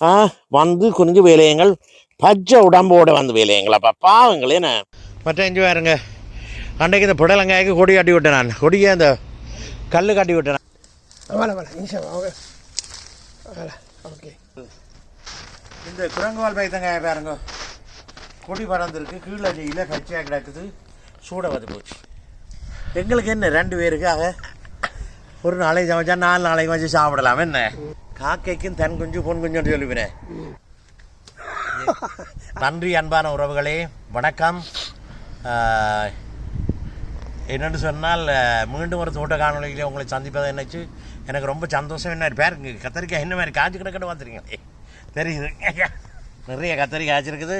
ஆ வந்து குனிஞ்சு வேலையுங்கள். பச்சை உடம்போட வந்து வேலையுங்கள். அப்போ பாவங்களே நான் மற்ற எஞ்சி பாருங்க. அன்றைக்கு இந்த புடலங்காய்க்கு கொடி கட்டி விட்டேன் நான். கொடியை அந்த கல் கட்டி விட்டேன் ஓகே. இந்த குரங்குவால் பைத்தங்காய் பாருங்க. கொடி பறந்துருக்கு கீழே அடியில் பச்சையாக கிடக்குது. சூட வந்து போச்சு. எங்களுக்கு என்ன? ரெண்டு பேருக்காக ஒரு நாளைக்கு சமைச்சா நாலு நாளைக்கு வச்சு சாப்பிடலாம். என்ன? காக்கைக்கும் தன் குஞ்சு பொன் குஞ்சுன்னு சொல்லுவேன். நன்றி அன்பான உறவுகளே வணக்கம். என்னென்று என்னென்னு சொன்னால் மீண்டும் ஒரு தோட்ட காணொலியில் உங்களை சந்திப்பதை என்னச்சு? எனக்கு ரொம்ப சந்தோஷம். என்ன பேருங்க கத்தரிக்காய் என்ன மாதிரி காய்ச்சி கிடக்கணும் பார்த்துருங்க தெரியுது. நிறைய கத்தரிக்காய் காய்ச்சிருக்குது.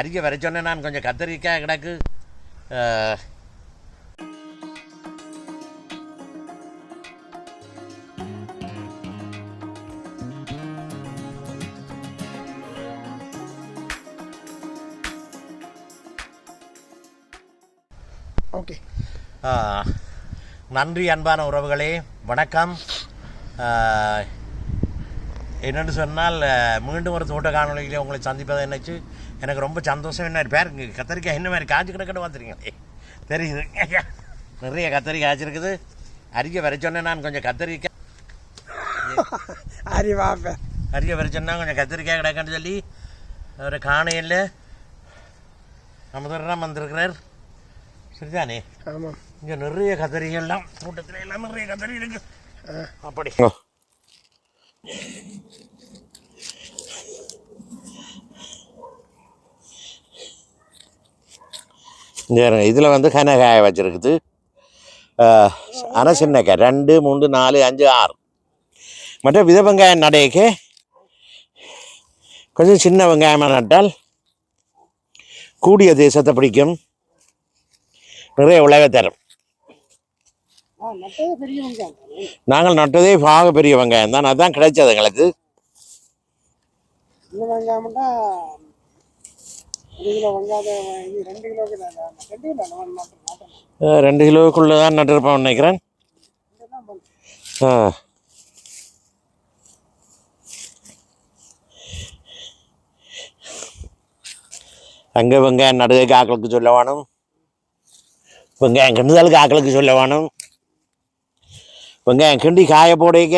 அரிக்க வர சொன்னேன் நான் கொஞ்சம் கத்தரிக்காய் கிடக்கு. ஓகே. நன்றி அன்பான உறவுகளே வணக்கம். என்னென்னு சொன்னால் மீண்டும் ஒரு தோட்ட காணொலியில் உங்களை சந்திப்பதை நினைச்சு எனக்கு ரொம்ப சந்தோஷம். என்ன பாருங்க கத்தரிக்காய் என்ன மாதிரி காய்ச்சி கிடக்கணும் பார்த்துருங்க தெரியுது. நிறைய கத்தரிக்காய் காய்ச்சிருக்குது. அரிக்க வர சொன்னேன் நான் கொஞ்சம் கத்தரிக்காய் அரி வாப்பேன் அரிக்க வர சொன்னால் கொஞ்சம் கத்தரிக்காய் கிடக்குன்னு சொல்லி அவரை காணையில் அமுதரம் வந்திருக்கிறார். சரிதானே? ஆமாம் இங்க நிறைய கத்தரிகள்லாம் தோட்டத்தில் எல்லாம் நிறைய கத்தரி இருக்கு. அப்படி. இதில் வந்து கனகாய வச்சிருக்குது. ஆனால் சின்னக்காய் ரெண்டு மூணு நாலு அஞ்சு ஆறு. மற்ற வித வெங்காயம் நடையக்கு கொஞ்சம் சின்ன வெங்காயமாக நட்டால் கூடிய தேசத்தை பிடிக்கும். நிறைய விளைவை தரும். நாங்கள் நட்டதே பாக பெரிய வெங்காயம் தான். அதுதான் கிடைச்சது எங்களுக்கு. ரெண்டு கிலோவுக்குள்ளே தான் நட்டிருப்போம் நினைக்கிறேன். ஆ. அங்கே வெங்காயம் நடுகைக்கு ஆக்களுக்கு சொல்ல வேணும் வெங்காயம் கிண்டுதலுக்கு ஆக்களுக்கு சொல்ல வேணும். வெங்காயம் கிண்டி காய போடைக்க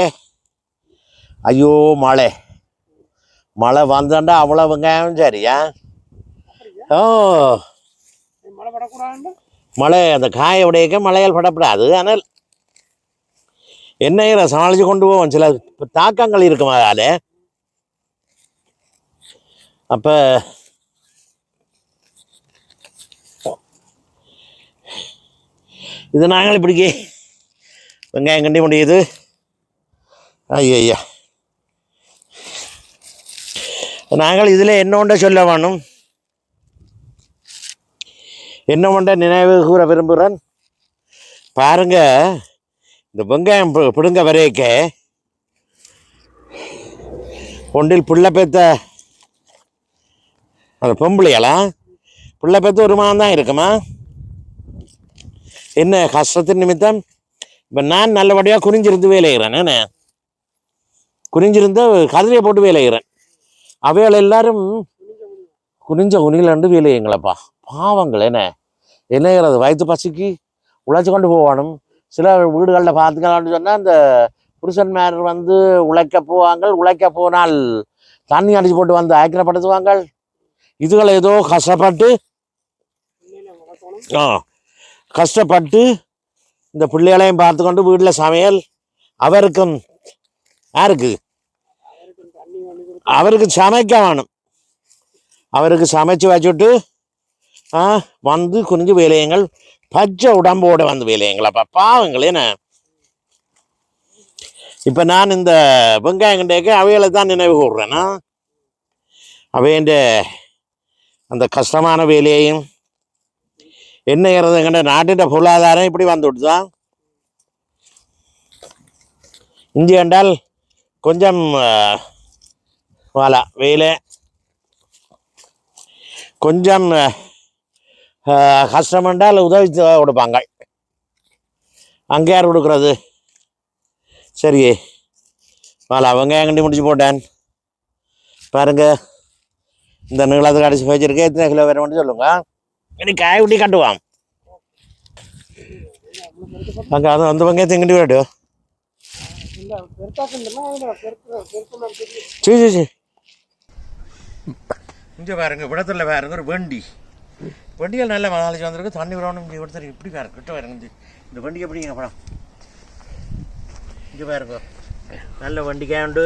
ஐயோ மழை. மழை வந்தாண்டா அவ்வளோ வெங்காயம் சரியா ஓ. மழை அந்த காய உடையக்க மழையால் படப்படாது ஆனால் என்ன சமாளித்து கொண்டு போவோம் சில தாக்கங்கள் இருக்கும் அதால்? அப்போ இது நாங்களும் இப்படிக்கி வெங்காயம் கண்டி முடியுது. ஐயா நாங்கள் இதில் என்ன ஒன்றை சொல்ல வேணும். என்ன ஒன்றை நினைவு கூற விரும்புகிறேன். பாருங்க இந்த வெங்காயம் பிடுங்க வரைக்க ஒன்றில் புள்ள பெத்த அந்த பொம்பளையெல்லாம் புள்ள பெத்த ஒரு மாதம் தான் இருக்குமா? என்ன கஷ்டத்தின் நிமித்தம்? இப்போ நான் நல்லபடியாக குறிஞ்சிருந்து வேலைகிறேன் என்ன? குறிஞ்சிருந்த கதிரையை போட்டு வேலைகிறேன் அவையால் எல்லாரும் குனிஞ்ச குனிலாண்டு வேலையுங்களப்பா. பாவங்கள் என்ன? என்னங்கிறது வயிற்று பசிக்கு உழைச்சி கொண்டு போவானும். சில வீடுகளில் பார்த்துக்கலாம்னு சொன்னால் இந்த புருஷன்மார் வந்து உழைக்க போவாங்க உழைக்க போனால் தண்ணி அடிச்சு போட்டு வந்து ஆக்கிரப்படுத்துவாங்க இதுகளை ஏதோ கஷ்டப்பட்டு ஆ கஷ்டப்பட்டு இந்த பிள்ளைகளையும் பார்த்து கொண்டு வீட்டில் சமையல் அவருக்கும் யாருக்கு? அவருக்கு சமைக்க வேணும். அவருக்கு சமைச்சு வச்சுட்டு ஆ வந்து குனிஞ்சு வேலையுங்கள் பச்சை உடம்போடு வந்து வேலையங்கள். அப்போ பாவங்கள் என்ன? இப்போ நான் இந்த வெங்காயங்கண்டேக்கு அவைகளை தான் நினைவு கூடுறேன்னா அவையண்ட அந்த கஷ்டமான வேலையையும் என்ன எங்கண்ட நாட்டின் பொருளாதாரம் இப்படி வந்து விட்டுதான் இஞ்சி கண்டால் கொஞ்சம் வாழா வெயில் கொஞ்சம் கஷ்டம் என்றால் உதவி கொடுப்பாங்க. அங்கே யார் கொடுக்குறது? சரி. வாலா வெங்காயம் கண்டி முடிச்சு போட்டேன்? பாருங்க. இந்த நீளத்துக்கு அடிச்சு வச்சிருக்கேன் எத்தனை கிலோ வேணும்னு சொல்லுங்கள் எங்கிட்டு வேட்டும் இல்ல பெருத்தாக்குன்னா அதுல பெருக்குற பெருக்குள்ள தெரியும் சரி சரி சரி இங்கே பாருங்க விடத்துல பாருங்க ஒரு வண்டி வண்டிகள் நல்ல நாளைக்கு வந்திருக்கு தண்ணி விடணும் இங்கே ஒருத்தர் இப்படி பாருங்க கிட்ட பாருங்க இந்த இந்த வண்டி எப்படிங்க படம் இங்கே பாருங்க நல்ல வண்டிக்காண்டு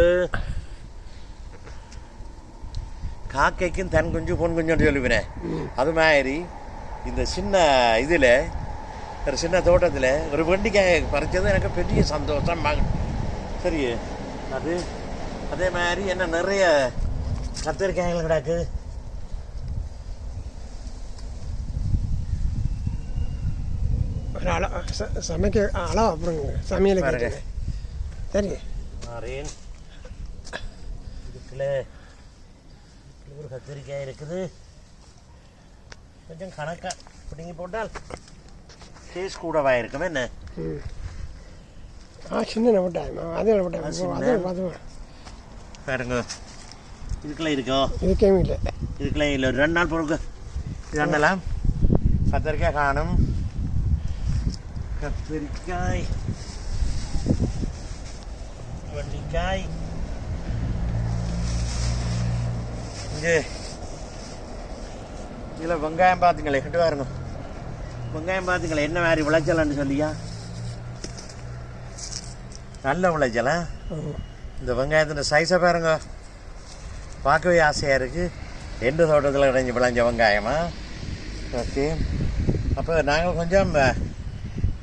காக்கைக்கும் தன் குஞ்சு பொன் குஞ்சுன்னு சொல்லுவேன் அது மாதிரி இந்த சின்ன இதில் ஒரு சின்ன தோட்டத்தில் ஒரு வண்டிக்காய் பறிச்சது எனக்கு பெரிய சந்தோஷம் சரி அது அதே மாதிரி என்ன நிறைய கத்திரிக்காய்கள் கிடக்கு. சமைக்க அளவு அப்புறங்க சமையலுக்கு பாருங்க. சரி. மாறேன். இதுக்குள்ள ஒரு கத்திரிக்காய் இருக்குது. கொஞ்சம் கணக்கா பிடுங்கி போட்டால் டேஸ்ட் கூடவா இருக்கும் என்ன? ஆ சின்ன விட்டாய் அதே சின்ன. அது அது பாருங்க. இதுக்குள்ள இருக்கோ? இதுக்கே இல்லை. இதுக்குள்ள இல்லை. ஒரு ரெண்டு நாள் பொறுக்கு. இது அண்ணலாம் கத்திரிக்காய் காணும். கத்திரிக்காய். வண்டிக்காய். இங்கே. இதில் வெங்காயம் பார்த்துங்களே கிட்ட பாருங்க வெங்காயம் பார்த்துங்களே என்ன மாதிரி விளைச்சலான்னு சொல்லியா? நல்ல விளைச்சலா? இந்த வெங்காயத்தின் சைஸை பாருங்க. பார்க்கவே ஆசையாக இருக்குது எந்த தோட்டத்தில் கிடைஞ்சி விளைஞ்ச வெங்காயமா? ஓகே. அப்போ நாங்கள் கொஞ்சம்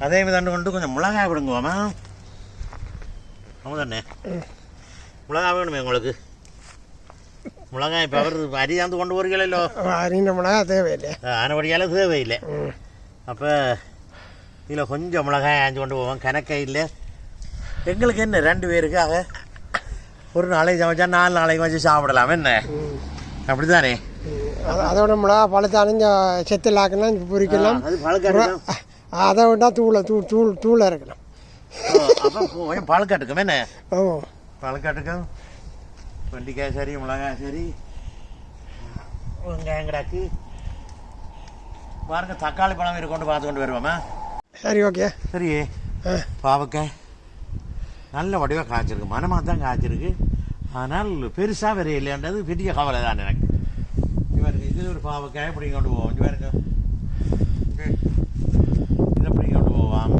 அதே விதண்டு கொண்டு கொஞ்சம் மிளகாய் விடுங்குவோமா ஆமாம் தானே ம். மிளகாய் வேணுமே உங்களுக்கு? மிளகாய் இப்போ அவர் அரியாந்து கொண்டு போறீங்களோ அறிந்த மிளகா தேவையில்லை ஆனபடியால் தேவையில்லை ம் அப்போ இதில் கொஞ்சம் மிளகாய் ஆஞ்சு கொண்டு போவோம் கணக்கே இல்லை எங்களுக்கு என்ன ரெண்டு பேருக்காக ஒரு நாளைக்கு சமைச்சா நாலு நாளைக்கு வச்சு சாப்பிடலாம் என்ன ம் அப்படி தானே ம். அது அதோட மிளகா பழுத்தாலும் செத்தில் ஆக்கலாம் பொரிக்கலாம் அது விட்டால் தூளை தூள் தூள் தூளை இருக்கலாம் பழக்கட்டுக்கும் என்ன ஓ பழக்கட்டுக்கும் வெண்டிக்காய் சரி மிளகாய் சரி. வெங்காயம் கிடக்கு பாருங்க தக்காளி பழம் இருக்கொண்டு பார்த்து கொண்டு வருவோமா? சரி ஓகே. சரி. பாவக்காய். நல்ல வடிவாக காய்ச்சிருக்கு. மனமாக தான் காய்ச்சிருக்கு. ஆனால் பெருசாக வேற இல்லைன்றது பெரிய கவலை தான் எனக்கு. இவருக்கு இதில் ஒரு பாவக்காய். இப்படி கொண்டு போவோம். இங்கே பாருங்க. இதை இப்படி கொண்டு போவான்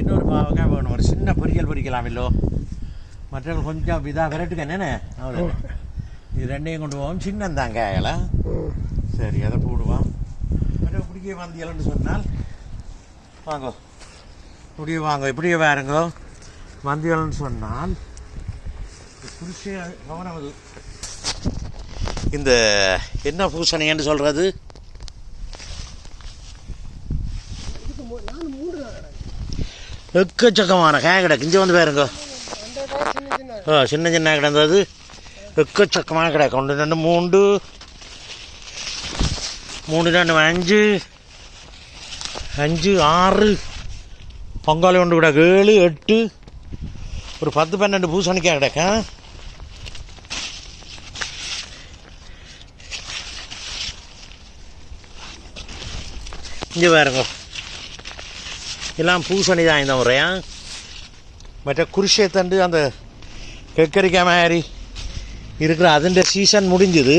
இன்னொரு பாவக்காய் வேணும். ஒரு சின்ன பொரியல் பொரிக்கலாம் இல்லோ மற்றவர்கள் கொஞ்சம் இதாக விரட்டுக்க என்னென்ன? அவ்வளோ இது ரெண்டையும் கொண்டு போவோம். சின்னந்தான் தாங்க ம் சரி அதை போடுவான் மற்ற இப்படியே வந்தியலன்னு சொன்னால் வாங்கோ. இப்படியே வாங்க. இப்படியே வேறுங்க வந்தியலன்னு சொன்னால் புருஷ கவனம் அது. இந்த என்ன பூசணின்னு சொல்கிறது எக்கச்சக்கமான கே கிடக்கு இங்கே வந்து பாருங்க. அந்த சின்ன சின்ன ஓ சின்ன சின்ன கிடந்தது. எக்கச்சக்கமாக கிடக்கு. ஒன்று ரெண்டு மூண்டு மூணு ரெண்டு அஞ்சு. அஞ்சு ஆறு. பொங்கல் ஒன்று கிடக்கு. ஏழு எட்டு. ஒரு பத்து பன்னெண்டு பூசணிக்காய் கிடக்க. இங்கே பாருங்க. எல்லாம் பூசணி தான் இந்த முறையா மற்ற குருஷேத்தண்டு அந்த கெக்கரிக்காய் மாதிரி இருக்கிற അതിൻ്റെ சீசன் முடிஞ்சுது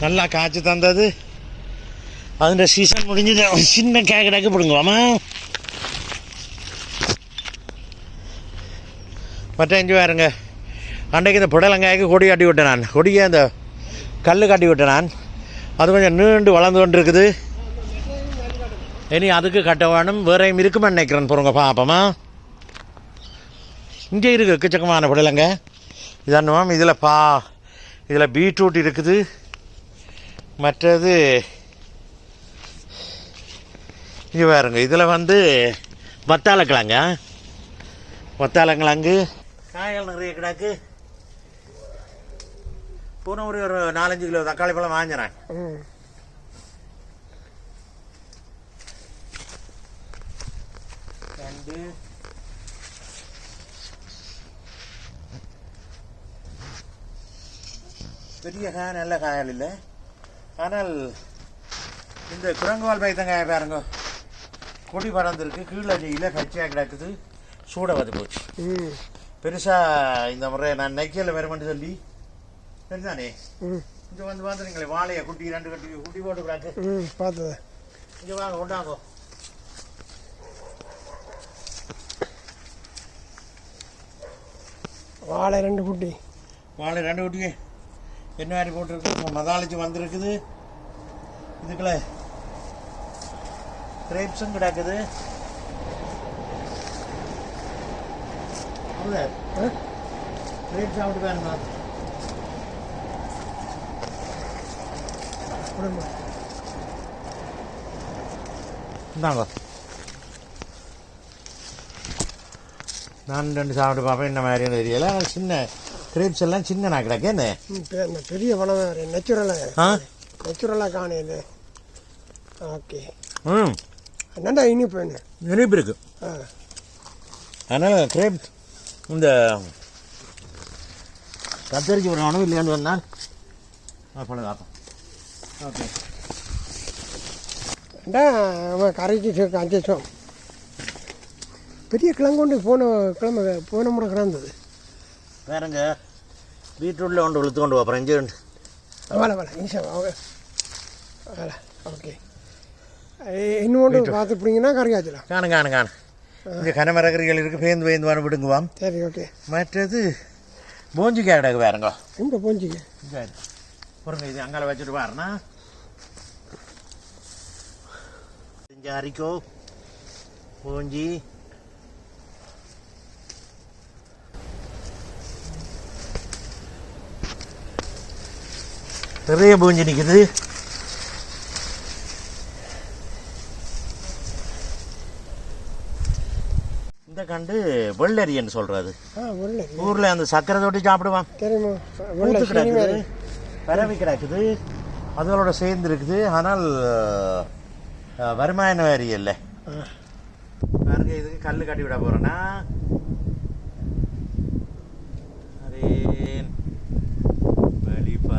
நல்லா காய்ச்சி தந்தது അതിൻ്റെ சீசன் முடிஞ்சது சின்ன காய் கிடக்கு பிடுங்குவாமா மற்ற இஞ்சி பாருங்க அன்றைக்கு இந்த புடலங்காய்க்கு கொடி கட்டி விட்டேன் நான் கொடியை அந்த கல் கட்டி விட்டேன் நான் அது கொஞ்சம் நீண்டு வளர்ந்து கொண்டு இருக்குது இனி அதுக்கு கட்ட வேணும் வேறையும் இருக்குமென்னு நினைக்கிறேன் பொறுங்க பாப்போமா இங்கே இருக்குது எக்கச்சக்கமான புடலங்க. இதானுவாம் இதில் பா இதில் பீட்ரூட் இருக்குது. மற்றது இங்கே பாருங்க. இதில் வந்து வத்தாளக்கிழங்க வத்தாளக்கிழங்கு காய்கள் நிறைய கிடக்கு. போன ஒரு ஒரு நாலஞ்சு கிலோ தக்காளி பழம் வாங்கினேன். ம் ரெண்டு பெரிய காய் நல்ல காயல் இல்லை. ஆனால் இந்த குரங்குவால் பைத்தங்காய பாருங்க. கொடி பறந்துருக்கு கீழே அடியில் பச்சையாக கிடக்குது. சூட வந்து போச்சு பெருசாக இந்த முறை நான் நெக்கியில் வருமென்று சொல்லி சரிதானே இங்கே வந்து வந்துருங்களே வாழையை குட்டி ரெண்டு கட்டி குட்டி போட்டு கிடக்கு. பார்த்தது. இங்கே வாங்க கொண்டாங்க. வாழை ரெண்டு குட்டி. வாழை ரெண்டு குட்டிங்க. என்ன மாதிரி போட்டிருக்கு மதாளிச்சு வந்திருக்குது. இதுக்குள்ள கிரேப்ஸும் கிடக்குது? கிரேப்ஸ் சாப்பிட்டு கொடுங்க இந்தாங்க. நான் ரெண்டு சாப்பிட்டு பார்ப்பேன் என்ன மாதிரி தெரியல. சின்ன கிரேப்ஸ் எல்லாம் சின்ன என்ன? பெரிய பழம் நெச்சுரலாக ஆ. நெச்சுரலாக காணையுது ஓகே. ம். என்னண்டா இனிப்பு என்ன இனிப்பு இருக்கு. அதனால் கிரேப்ஸ் இந்த கத்தரிக்கு ஒரு உணவு இல்லையான்னு சொன்னால் அப்பொழுது பார்ப்போம். ஓகே. கரைக்கு அஞ்சம் பெரிய கிழங்கொண்டு போன கிழமை போன முறை கிடந்தது. வேறங்க. பீட்ரூட்டில் கொண்டு இழுத்து கொண்டு போகிறேன் இஞ்சி ரெண்டு. வேலை வேலை ஈஸியாக அவங்க வேலை ஓகே இன்னொன்று பார்த்து பிடிங்கன்னா கரையாச்சலாம் காணு காணு காணு இங்கே கனமரகரிகள் இருக்குது பேந்து பேந்து வர விடுங்குவாம் சரி ஓகே மற்றது போஞ்சி கேடகு வேறங்க. எங்கே போஞ்சிங்க சரி பொறுங்க இது அங்கால வச்சுட்டு பாருண்ணா அரிக்கோ. பூஞ்சி. நிறைய பூஞ்சி நிற்குது இந்த கண்டு வெள்ளரியன்னு சொல்றது ஆ வெள்ளை ஊர்ல அந்த சக்கரை தொட்டி சாப்பிடுவான். சீனி கிடக்குது பரவி கிடக்குது. அதோட சேர்ந்து இருக்குது. ஆனால் அஹ், வருமானம் வேறு இல்லை. பாருங்க இதுக்கு கல் கட்டி விட போறேன்னா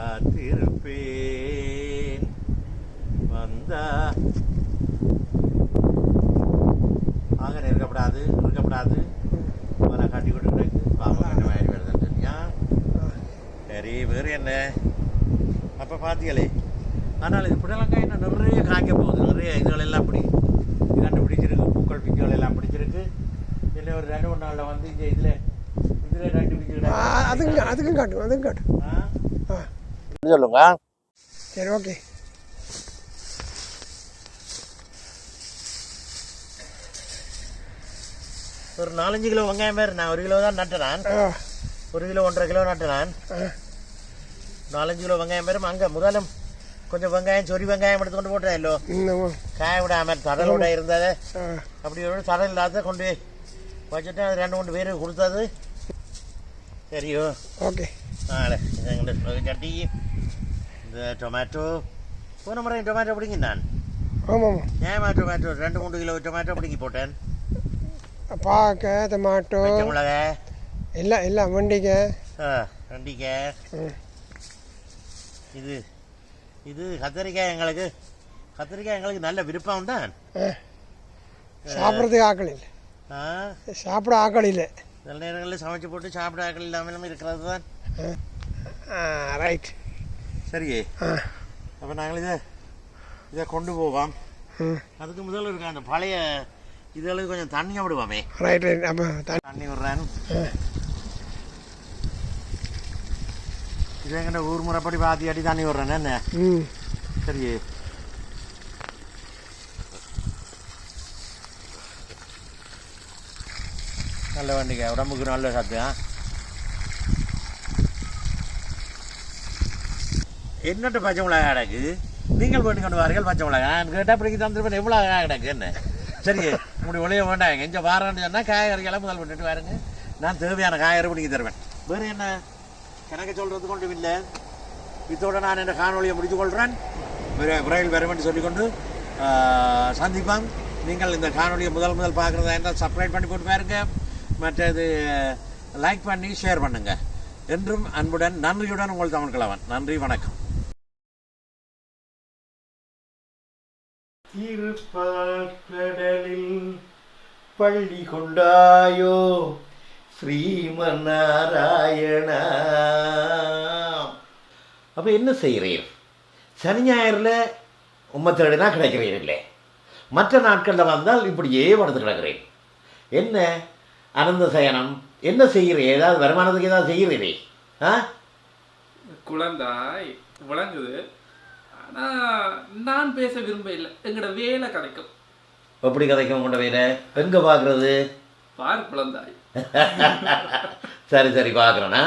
வழி பார்த்திருப்பேன் வந்தா. ஆக இருக்கப்படாது இருக்கப்படாது. மலை கட்டி விட்டு கிடக்கு என்ன மாதிரி வருதுன்னு சொல்லியா? சரி வேறு என்ன? அப்போ பார்த்தீங்களே ஆனால் இது புடலங்காய் இன்னும் நிறைய காய்க்க போகுது. நிறைய இதுகள் எல்லாம் அப்படி. இரண்டு பிடிச்சிருக்கு பூக்கள் பிஞ்சுகள் எல்லாம் பிடிச்சிருக்கு. இன்னும் ஒரு ரெண்டு மூணு நாளில் வந்து இங்கே இதில் இதில் ரெண்டு ஆ, அதுக்கும் அதுக்கும் காட்டும் அதுக்கும் காட்டும் ஆ? சொல்லுங்க. சரி ஓகே. ஒரு நாலஞ்சு கிலோ வெங்காயம் பேர் நான் ஒரு கிலோ தான் நட்டுறேன். ஒரு கிலோ ஒன்றரை கிலோ நட்டுறேன். நாலஞ்சு கிலோ வெங்காயம் பேரும் அங்கே முதலும் கொஞ்சம் வெங்காயம் சொறி வெங்காயம் எடுத்து கொண்டு இன்னும் காய விடாம தடலோட இருந்தது. ஆ. அப்படி ஒரு தடல் இல்லாத கொண்டு போய் வச்சுட்டு அது ரெண்டு மூணு பேர் கொடுத்தது. ஓகே நாளை இந்த சட்டி இந்த டொமேட்டோ போன முறை டொமேட்டோ பிடிங்கி நான் ஆமாம் ஏமா டொமேட்டோ ரெண்டு மூணு கிலோ டொமேட்டோ பிடிங்கி போட்டேன் பாக்க டொமாட்டோ பச்சை மிளகாய் எல்லாம் எல்லாம் வெண்டிக்காய் ஆ, வெண்டைக்காய் ம் இது இது கத்திரிக்காய் எங்களுக்கு கத்திரிக்காய் எங்களுக்கு நல்ல விருப்பம் தான் சாப்பிட்றதுக்கு ஆக்கள் இல்லை சாப்பிட ஆக்கள் இல்லை சில நேரங்களில் சமைச்சு போட்டு சாப்பிட ஆக்கள் இல்லாமலும் இருக்கிறது தான் ரைட் சரி அப்போ நாங்கள் இதை இதை கொண்டு போவோம். அதுக்கு முதல்ல இருக்க அந்த பழைய இதெல்லாம் கொஞ்சம் தண்ணியாக விடுவோமே. ரைட் ரைட் தண்ணி தண்ணி விடுறேன். இது எங்கிட்ட ஊர் முறைப்படி பாத்தி அடி தண்ணி விடுறேன் என்ன? சரி நல்ல வண்டிங்க. உடம்புக்கு நல்ல சத்து என்னட்டு பச்சை மிளகா கிடக்கு? நீங்கள் போட்டு கொண்டு வாருங்கள் பச்சை மிளகா கேட்டால் பிடிக்க தந்துருப்பேன் எவ்வளோ கிடக்கு என்ன? சரி இப்படி ஒளிய வேண்டாம். எங்கே வாரன்னு சொன்னால் காய்கறிகளை முதல் பண்ணிட்டு வாருங்க. நான் தேவையான காய்கறி பிடிக்க தருவேன். வேறு என்ன? எனக்கு சொல்கிறது கொண்டு இல்லை. இதோட நான் இந்த காணொலியை முடித்து கொள்கிறேன் விரைவில் வர என்று சொல்லிக்கொண்டு சந்திப்பான் நீங்கள் இந்த காணொலியை முதல் முதல் பார்க்குறதா இருந்தால் சப்ஸ்கிரைப் பண்ணி போட்டு பாருங்க. மற்றது லைக் பண்ணி ஷேர் பண்ணுங்கள் என்றும் அன்புடன் நன்றியுடன் உங்கள் தமிழ் கலவன் நன்றி வணக்கம். திருப்பாடலில் பள்ளி கொண்டாயோ ஸ்ரீமநாராயணா. அப்போ என்ன செய்கிறீர்? சனி ஞாயிறில் உம்மை தேடினா கிடைக்கிறீர் இல்லை மற்ற நாட்களில் வந்தால் இப்படியே படுத்து கிடக்கிறேன். என்ன? அனந்த சயனம். என்ன செய்கிறீர் ஏதாவது வருமானத்துக்கு ஏதாவது செய்கிறீரே? ஆ? குழந்தாய் விளங்குது. ஆனா நான் பேச விரும்ப இல்லை எங்கட வேலை கிடைக்கும். எப்படி கதைக்கும் கொண்ட வேலை? எங்கே பார்க்குறது? பார் குழந்தாய். சரி சரி பார்க்குறேண்ணா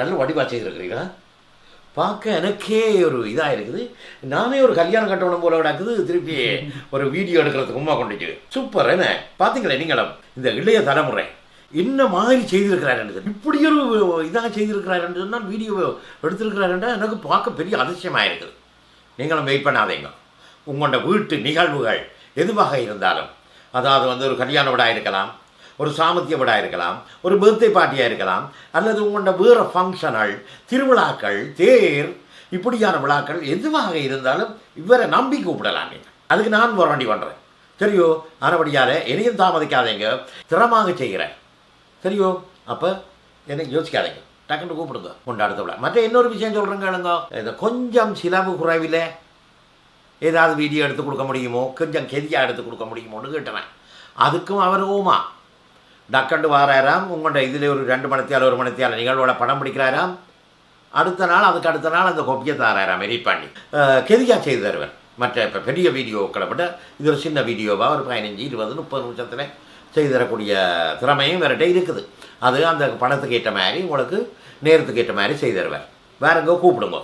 நல்ல வடிவா செய்திருக்கிறீங்களா பார்க்க எனக்கே ஒரு இதாக இருக்குது. நானே ஒரு கல்யாணம் கட்டணும் போல கிடக்குது திருப்பி ஒரு வீடியோ எடுக்கிறதுக்கு உமா கொண்டுச்சு சூப்பர் என்ன? பார்த்தீங்களே நீங்களும்? இந்த இளைய தலைமுறை என்ன மாதிரி செய்திருக்கிறாரு இப்படி ஒரு இதாக செய்திருக்கிறாருன்னு சொன்னால் வீடியோ எடுத்திருக்கிறாருன்றா எனக்கு பார்க்க பெரிய அதிசயமாக இருக்குது. நீங்களும் வெயிட் பண்ணாதீங்க. உங்களோட வீட்டு நிகழ்வுகள் எதுவாக இருந்தாலும் அதாவது வந்து ஒரு கல்யாண விழா இருக்கலாம் ஒரு சாமத்திய விழா இருக்கலாம் ஒரு பர்த்டே பார்ட்டியாக இருக்கலாம் அல்லது உங்களோட வேறு ஃபங்க்ஷனல் திருவிழாக்கள் தேர் இப்படியான விழாக்கள் எதுவாக இருந்தாலும் இவரை நம்பி கூப்பிடலாம் நீங்கள் அதுக்கு நான் ஒரு வண்டி பண்ணுறேன் சரியோ? ஆனபடியால் என்னையும் தாமதிக்காதீங்க. திறமாக செய்கிறேன். சரியோ? அப்போ எனக்கு யோசிக்காதீங்க. டக்குன்னு கூப்பிடுங்க. கொண்டாடுத்த விழா. மற்ற இன்னொரு விஷயம் சொல்கிறேங்க கேளுங்க. இந்த கொஞ்சம் சிலவு குறைவில் ஏதாவது வீடியோ எடுத்து கொடுக்க முடியுமோ? கொஞ்சம் கெதியாக எடுத்து கொடுக்க முடியுமோன்னு கேட்டேன் அதுக்கும் அவர் ஓமா டக்கண்டு வாராராம் உங்கள்கிட்ட இதில் ஒரு ரெண்டு மணித்தியால் ஒரு மணித்தியால் நிகழ்வோட படம் பிடிக்கிறாராம். அடுத்த நாள் அதுக்கு அடுத்த நாள் அந்த கொப்பியை தாராராம் எரி பண்ணி. கெதியாக செய்து தருவேன் மற்ற இப்போ பெரிய வீடியோக்களை விட இது ஒரு சின்ன வீடியோவாக ஒரு பதினஞ்சு இருபது முப்பது நிமிஷத்தில் செய்து தரக்கூடிய திறமையும் வேறுகிட்ட இருக்குது. அது அந்த பணத்துக்கு ஏற்ற மாதிரி உங்களுக்கு நேரத்துக்கு ஏற்ற மாதிரி செய்து தருவார் வேற எங்கே கூப்பிடுங்க.